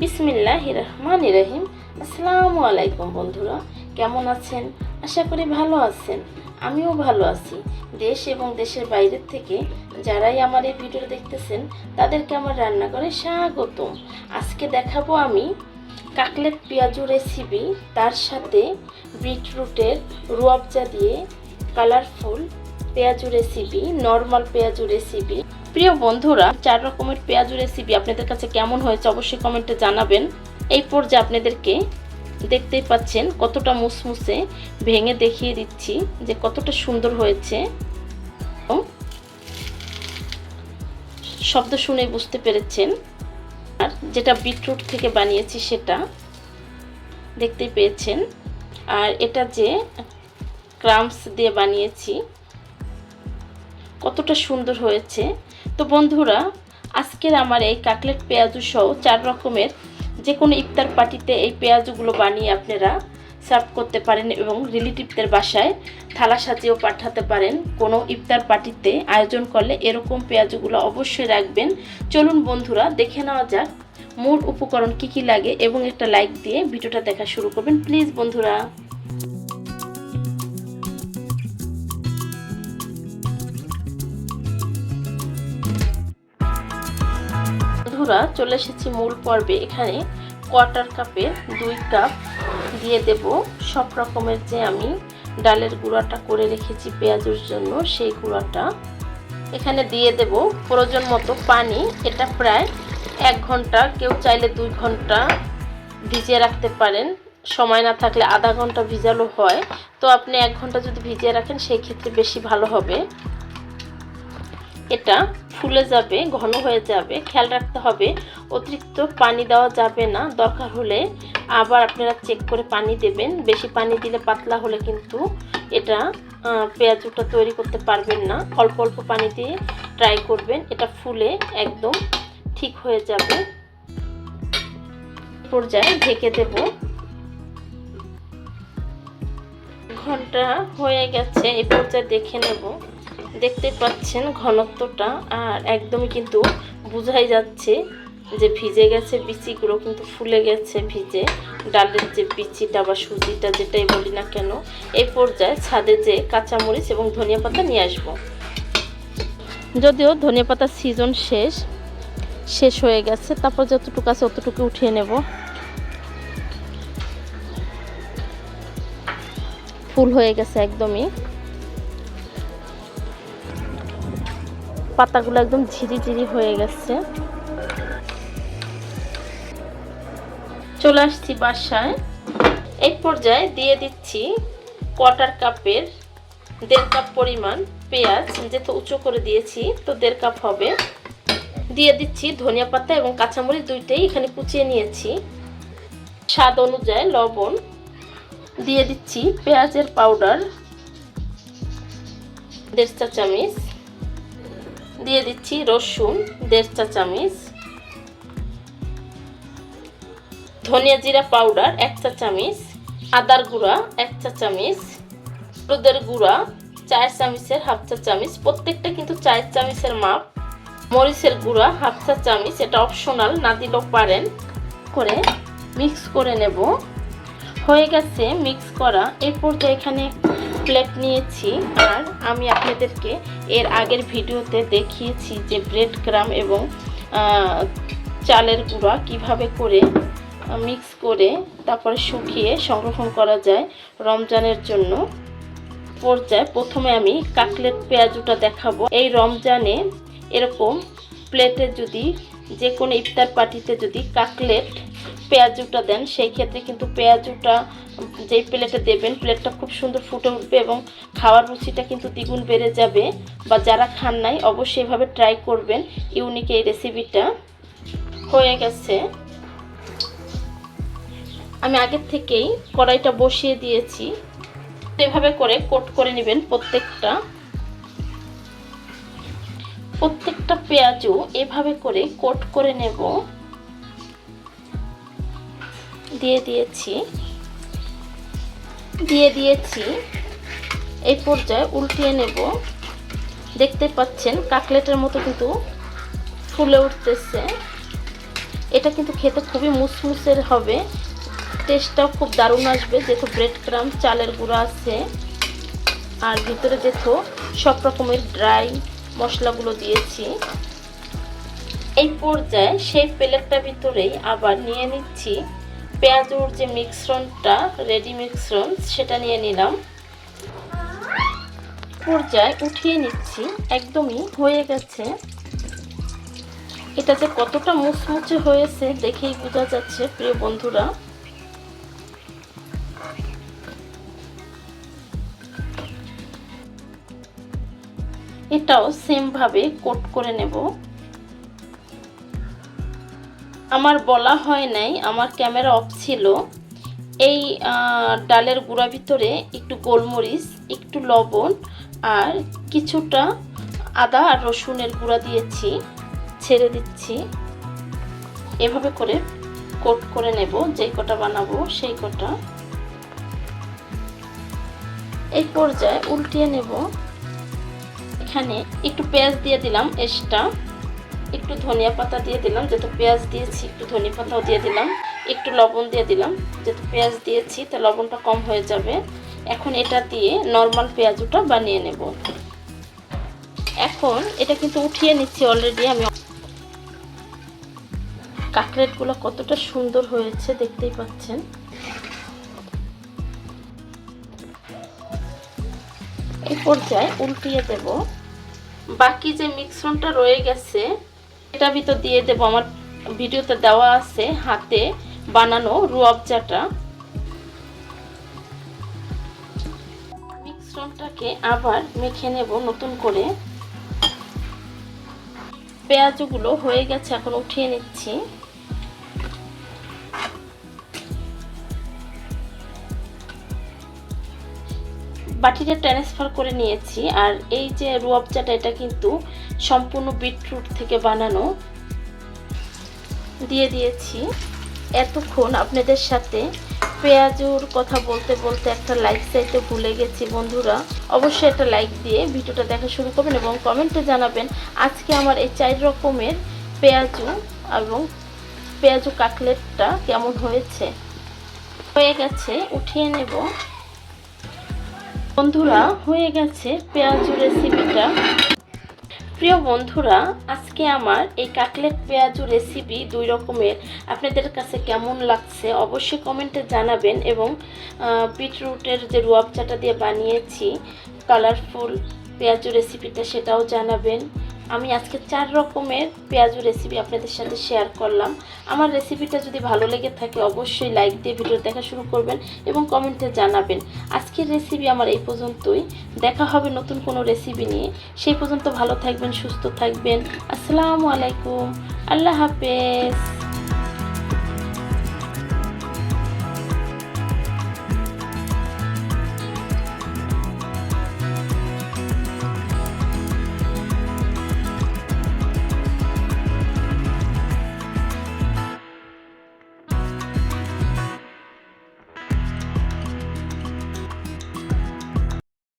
বিসমিল্লাহ রহমান রহিম আসসালামু আলাইকুম বন্ধুরা, কেমন আছেন? আশা করি ভালো আছেন। আমিও ভালো আছি। দেশ এবং দেশের বাইরের থেকে যারাই আমার এই ভিডিও দেখতেছেন, তাদেরকে আমার রান্নাঘরে স্বাগতম। আজকে দেখাবো আমি কাকলেট পেঁয়াজু রেসিপি তার সাথে বিটরুটের রুয়াবজা দিয়ে কালারফুল পেঁয়াজু রেসিপি নর্মাল পেঁয়াজু রেসিপি প্রিয় বন্ধুরা, চার রকমের পেঁয়াজু রেসিপি আপনাদের কাছে কেমন হয়েছে অবশ্যই কমেন্টে জানাবেন। এই পর্যায়ে আপনাদেরকে দেখতেই পাচ্ছেন কতটা মুসমুসে ভেঙে দেখিয়ে দিচ্ছি যে কতটা সুন্দর হয়েছে। শব্দ শুনে বুঝতে পেরেছেন। আর যেটা বিটরুট থেকে বানিয়েছি সেটা দেখতেই পেয়েছেন। আর এটা যে ক্রামস দিয়ে বানিয়েছি, কতটা সুন্দর হয়েছে। তো বন্ধুরা, আজকের আমার এই কাকলেট পেঁয়াজু সহ চার রকমের যে কোনো ইফতার পার্টিতে এই পেঁয়াজুগুলো বানিয়ে আপনারা সার্ভ করতে পারেন এবং রিলেটিভদের বাসায় থালা সাজিয়েও পাঠাতে পারেন। কোনো ইফতার পার্টিতে আয়োজন করলে এরকম পেঁয়াজুগুলো অবশ্যই রাখবেন। চলুন বন্ধুরা, দেখে নেওয়া যাক মূল উপকরণ কি কি লাগে এবং একটা লাইক দিয়ে ভিডিওটা দেখা শুরু করবেন। প্লিজ বন্ধুরা। বন্ধুরা, চলে এসেছি মূল পর্বে। এখানে কোয়ার্টার কাপে দুই কাপ দিয়ে দেব। সব রকমের যে আমি ডালের গুঁড়াটা করে রেখেছি পেঁয়াজের জন্য, সেই গুঁড়াটা। এখানে দিয়ে দেব প্রয়োজন মতো পানি। এটা প্রায় এক ঘণ্টা, কেউ চাইলে দুই ঘণ্টা ভিজিয়ে রাখতে পারেন। সময় না থাকলে আধা ঘণ্টা ভিজালো হয়। তো আপনি এক ঘণ্টা যদি ভিজিয়ে রাখেন, সেই ক্ষেত্রে বেশি ভালো হবে। এটা ফুলে যাবে, ঘন হয়ে যাবে, খেয়াল রাখতে হবে। অতিরিক্ত পানি দেওয়া যাবে না, দরকার হলে আবার আপনারা চেক করে পানি দেবেন। বেশি পানি দিলে পাতলা হলে কিন্তু এটা পেঁয়াজুটা তৈরি করতে পারবেন না। অল্প অল্প পানি দিয়ে ট্রাই করবেন। এটা ফুলে একদম ঠিক হয়ে যাবে। পর্যায়ে ঢেকে দেব। ঘণ্টা হয়ে গেছে এই পর্যায়ে দেখে নেব। দেখতে পাচ্ছেন ঘনত্বটা, আর একদমই কিন্তু বোঝাই যাচ্ছে যে ভিজে গেছে বিচিগুলো, কিন্তু ফুলে গেছে ভিজে। ডালের যে বিচিটা বা সুজিটা যেটাই বলি না কেন এই পর্যায়ে ছাদে যে কাঁচামরিচ এবং ধনিয়া পাতা নিয়ে আসব। যদিও ধনিয়া পাতার সিজন শেষ শেষ হয়ে গেছে, তারপর যতটুকু আছে অতটুকু উঠিয়ে নেব। ফুল হয়ে গেছে একদমই। পাতাগুলো একদম ঝিরি ঝিরি হয়ে গেছে। চলে আসছি বাসায়। এই পর্যায়ে দিয়ে দিচ্ছি কোয়ার্টার কাপের দেড় কাপ পরিমাণ পেঁয়াজ, যেহেতু উঁচু করে দিয়েছি, তো দেড় কাপ হবে। দিয়ে দিচ্ছি ধনিয়া পাতা এবং কাঁচামরিচ দুইটাই এখানে কুচিয়ে নিয়েছি। স্বাদ অনুযায়ী লবণ। দিয়ে দিচ্ছি পেঁয়াজের পাউডার দেড় চা চামচ দিয়ে দিচ্ছি রসুন, দেড় চা চামচ, ধনিয়া জিরা পাউডার, এক চা চামচ, আদার গুঁড়া, এক চা চামচ, হলুদের গুঁড়া, চার চামচের হাফ চা চামচ। প্রত্যেকটা কিন্তু চার চামচের মাপ। মরিচের গুঁড়া, হাফ চা চামচ। এটা অপশনাল, না দিলেও পারেন। করে মিক্স করে নেব। হয়ে গেছে মিক্স করা। এরপর তো এখানে প্লেট নিয়েছি আর আমি আপনাদেরকে এর আগের ভিডিওতে দেখিয়েছি যে ব্রেড গ্রাম এবং চালের গুঁড়া কীভাবে করে মিক্স করে তারপরে শুকিয়ে সংরক্ষণ করা যায় রমজানের জন্য। পর্যায়ে প্রথমে আমি কাকলেট পেঁয়াজুটা দেখাবো। এই রমজানে এরকম প্লেটে যদি যে কোনো ইফতার পার্টিতে যদি কাকলেট পেঁয়াজুটা দেন, সেই ক্ষেত্রে কিন্তু পেঁয়াজুটা যেই প্লেটে দেবেন, প্লেটটা খুব সুন্দর ফুটে উঠবে এবং খাওয়ার রুচিটা কিন্তু দ্বিগুণ বেড়ে যাবে বা যারা খান নাই, অবশ্যই এভাবে ট্রাই করবেন ইউনিক এই রেসিপিটা হয়ে গেছে। আমি আগের থেকেই কড়াইটা বসিয়ে দিয়েছি। এভাবে করে কোট করে নেবেন প্রত্যেকটা। প্রত্যেকটা পেঁয়াজও এভাবে করে কোট করে নেব। দিয়ে দিয়েছি। দিয়ে দিয়েছি। এই পর্যায়ে উল্টিয়ে নেব। দেখতে পাচ্ছেন, কাকলেটের মতো কিন্তু ফুলে উঠতেছে। এটা কিন্তু খেতে খুবই মুসমুসের হবে। টেস্টটাও খুব দারুণ আসবে, যেহেতু ব্রেড ক্রাম চালের গুঁড়া আছে। আর ভিতরে যেহেতু সব রকমের ড্রাই মশলাগুলো দিয়েছি। এই পর্যায়ে সেই প্লেটটার ভিতরেই আবার নিয়ে নিচ্ছি পেঁয়াজুর যে মিশ্রণটা রেডি মিশ্রণ, সেটা নিয়ে নিলাম। পর্যায়ে উঠিয়ে নিচ্ছি, একদমই হয়ে গেছে। এটা যে কতটা মুচমুচে হয়েছে দেখেই বোঝা যাচ্ছে, প্রিয় বন্ধুরা। এটাও সেম ভাবে কোট করে নেব। আমার বলা হয় নাই, আমার ক্যামেরা অফ ছিল। এই ডালের গুঁড়া ভিতরে একটু গোলমরিচ, একটু লবণ আর কিছুটা আদা আর রসুনের গুঁড়া দিয়েছি, ছেড়ে দিচ্ছি। এভাবে করে কোট করে নেব, যেই কটা বানাবো সেই কটা। এই পর্যায়ে উল্টিয়ে নেব। এখানে একটু পেঁয়াজ দিয়ে দিলাম, এক্সট্রা। একটু ধনিয়া পাতা দিয়ে দিলাম, যেহেতু পেঁয়াজ দিয়েছি, একটু ধনিয়া পাতাও দিয়ে দিলাম, একটু লবণ দিয়ে দিলাম। যেহেতু পেঁয়াজ দিয়েছি, তো লবণটা কম হয়ে যাবে। এখন এটা দিয়ে নর্মাল পেঁয়াজুটা বানিয়ে নেব। এখন এটা কিন্তু উঠিয়ে নিচ্ছি অলরেডি আমি কাকলেটগুলো কতটা সুন্দর হয়েছে দেখতেই পাচ্ছেন। এই পর্যায়ে উল্টিয়ে দেব। বাকি যে মিশ্রণটা রয়ে গেছে এটা ভিতর দিয়ে দেব, আমার ভিডিওতে দেওয়া আছে হাতে বানানো রুয়াবজাটা মিশ্রণটাকে আবার মেখে নেব নতুন করে। পেঁয়াজগুলো হয়ে গেছে, এখন উঠিয়ে নিচ্ছি। বাটিটা ট্রান্সফার করে নিয়েছি। আর এই যে রুয়াবজাটা এটা কিন্তু সম্পূর্ণ বিটরুট থেকে বানানো। দিয়ে দিয়েছি। এতক্ষণ আপনাদের সাথে পেঁয়াজুর কথা বলতে বলতে একটা লাইক চাইতে ভুলে গেছি বন্ধুরা। অবশ্যই একটা লাইক দিয়ে ভিডিওটা দেখা শুরু করবেন এবং কমেন্টে জানাবেন আজকে আমার এই চার রকমের পেঁয়াজু এবং পেঁয়াজু কাটলেটটা কেমন হয়েছে। হয়ে গেছে, উঠিয়ে নেব। বন্ধুরা, হয়ে গেছে পেঁয়াজু রেসিপিটা প্রিয় বন্ধুরা, আজকে আমার এই কাকলেট পেঁয়াজু রেসিপি দুই রকমের। আপনাদের কাছে কেমন লাগছে অবশ্যই কমেন্টে জানাবেন এবং বিটরুটের যে রুয়াবচাটা দিয়ে বানিয়েছি কালারফুল পেঁয়াজু রেসিপিটা সেটাও জানাবেন। আমি আজকে চার রকমের পেঁয়াজু রেসিপি আপনাদের সাথে শেয়ার করলাম। আমার রেসিপিটা যদি ভালো লেগে থাকে, অবশ্যই লাইক দিয়ে ভিডিও দেখা শুরু করবেন এবং কমেন্টে জানাবেন। আজকের রেসিপি আমার এই পর্যন্তই। দেখা হবে নতুন কোনো রেসিপি নিয়ে। সেই পর্যন্ত ভালো থাকবেন, সুস্থ থাকবেন। আসসালামু আলাইকুম। আল্লাহ হাফেজ।